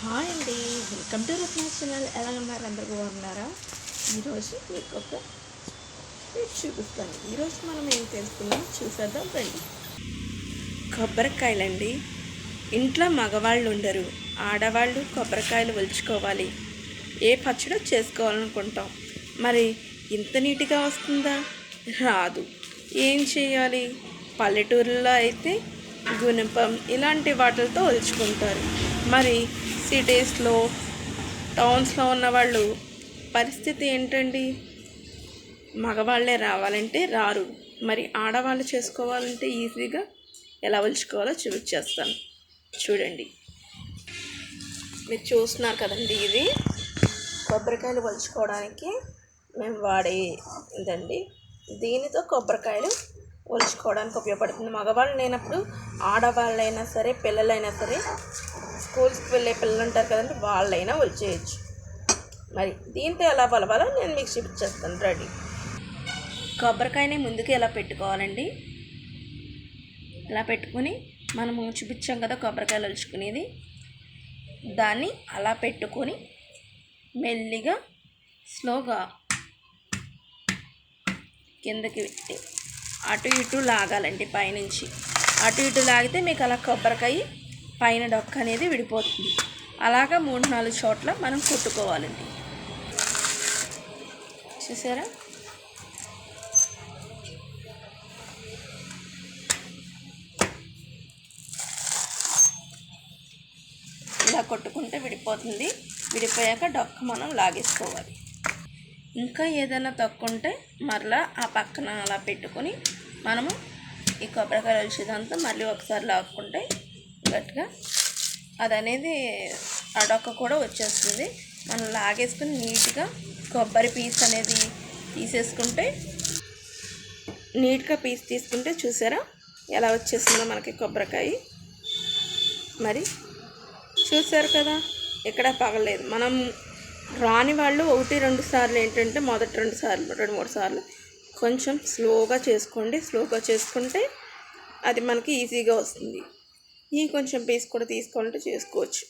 Hi అండి. Welcome to Ratna's channel. ఎలా ఉన్నారు? అందరూ బాగున్నారా? ఈరోజు మీకు ఒక స్వీట్ చూపిస్తాను. ఈరోజు మనం ఏం తెలుసుకున్నాం చూసేద్దాం రండి. కొబ్బరికాయలండి. ఇంట్లో మగవాళ్ళు ఉండరు. ఆడవాళ్ళు కొబ్బరికాయలు ఒలుచుకోవాలి. ఏ పచ్చడో చేసుకోవాలనుకుంటాం? మరి ఇంత నీట్గా వస్తుందా? రాదు. ఏం చేయాలి? పల్లెటూరులో అయితే గుణపం ఇలాంటి వాటితో ఒలుచుకుంటారు. మరి సిటీస్లో టౌన్స్లో ఉన్న వాళ్ళు పరిస్థితి ఏంటండి? మగవాళ్ళే రావాలంటే రారు. మరి ఆడవాళ్ళు చేసుకోవాలంటే ఈజీగా ఎలా వలుచుకోవాలో చూపించేస్తాను చూడండి. మీరు చూస్తున్నారు కదండి ఇది. కొబ్బరికాయలు వలుచుకోవడానికి మేము వాడే ఇదండి. దీనితో కొబ్బరికాయలు ఒలుచుకోవడానికి ఉపయోగపడుతుంది. మగవాళ్ళు లేనప్పుడు ఆడవాళ్ళైనా సరే పిల్లలైనా సరే స్కూల్స్కి వెళ్ళే పిల్లలు ఉంటారు కదండి వాళ్ళైనా ఒలిచేయచ్చు మరి దీంతో ఎలా బలవాలో నేను మీకు చూపించేస్తాను రెడీ. కొబ్బరికాయని ముందుకు ఎలా పెట్టుకోవాలండి? ఇలా పెట్టుకుని మనము చూపించాం కదా కొబ్బరికాయలు ఒలుచుకునేది. దాన్ని అలా పెట్టుకొని మెల్లిగా స్లోగా కిందకి పెట్టి అటు ఇటు లాగాలండి పైనుంచి. అటు ఇటు లాగితే మీకు అలా కొబ్బరికాయ పైన డొక్క అనేది విడిపోతుంది. అలాగా మూడు నాలుగు చోట్ల మనం కుట్టుకోవాలండి. చూసారా? ఇలా కొట్టుకుంటే విడిపోతుంది. విడిపోయాక డొక్క మనం లాగేసుకోవాలి. ఇంకా ఏదైనా తక్కువ మరలా ఆ పక్కన అలా పెట్టుకొని మనము ఈ కొబ్బరికాయ వచ్చేదంతా మళ్ళీ ఒకసారి లాక్కుంటే గట్టిగా అది అనేది అడొక్క కూడా వచ్చేస్తుంది. మనం లాగేసుకుని నీట్గా కొబ్బరి పీస్ అనేది తీసేసుకుంటే నీట్గా పీస్ తీసుకుంటే చూసారా? ఎలా వచ్చేసిందో మనకి కొబ్బరికాయ. మరి చూసారు కదా? ఎక్కడ పగలేదు మనం రాని వాళ్ళు ఒకటి రెండు సార్లు ఏంటంటే మొదటి రెండు సార్లు రెండు మూడు సార్లు కొంచెం స్లోగా చేసుకోండి. స్లోగా చేసుకుంటే అది మనకి ఈజీగా వస్తుంది. ఈ కొంచెం పీస్ కూడా తీసుకోవాలంటే చేసుకోవచ్చు.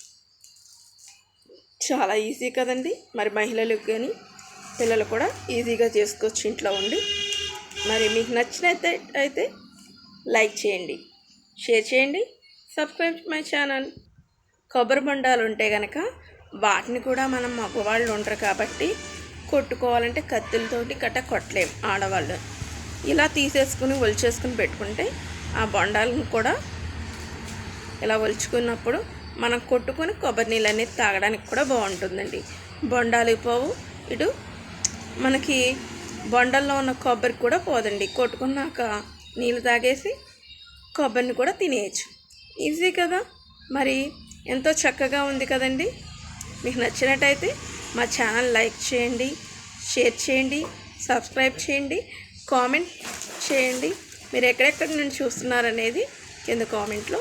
చాలా ఈజీ కదండి. మరి మహిళలకు కానీ పిల్లలు కూడా ఈజీగా చేసుకోవచ్చు ఇంట్లో ఉండి. మరి మీకు నచ్చినైతే అయితే లైక్ చేయండి. షేర్ చేయండి. సబ్స్క్రైబ్ మై ఛానల్ కొబ్బరి బొండాలు ఉంటే కనుక వాటిని కూడా మనం మగవాళ్ళు ఉంటారు కాబట్టి కొట్టుకోవాలంటే కత్తులతోటి కట్ట కొట్టలేము ఆడవాళ్ళు. ఇలా తీసేసుకుని ఒలిచేసుకుని పెట్టుకుంటే ఆ బొండాలను కూడా ఇలా ఒలుచుకున్నప్పుడు మనం కొట్టుకొని కొబ్బరి నీళ్ళు అనేది తాగడానికి కూడా బాగుంటుందండి. బొండాలు పోవు. ఇటు మనకి బొండల్లో ఉన్న కొబ్బరి కూడా పోదండి. కొట్టుకున్నాక నీళ్ళు తాగేసి కొబ్బరిని కూడా తినేయచ్చు. ఈజీ కదా? మరి ఎంతో చక్కగా ఉంది కదండి. మీకు నచ్చినట్టయితే మా ఛానల్ లైక్ చేయండి షేర్ చేయండి సబ్స్క్రైబ్ చేయండి కామెంట్ చేయండి. మీరు ఎక్కడెక్కడి నుండి చూస్తున్నారనేది కింద కామెంట్లో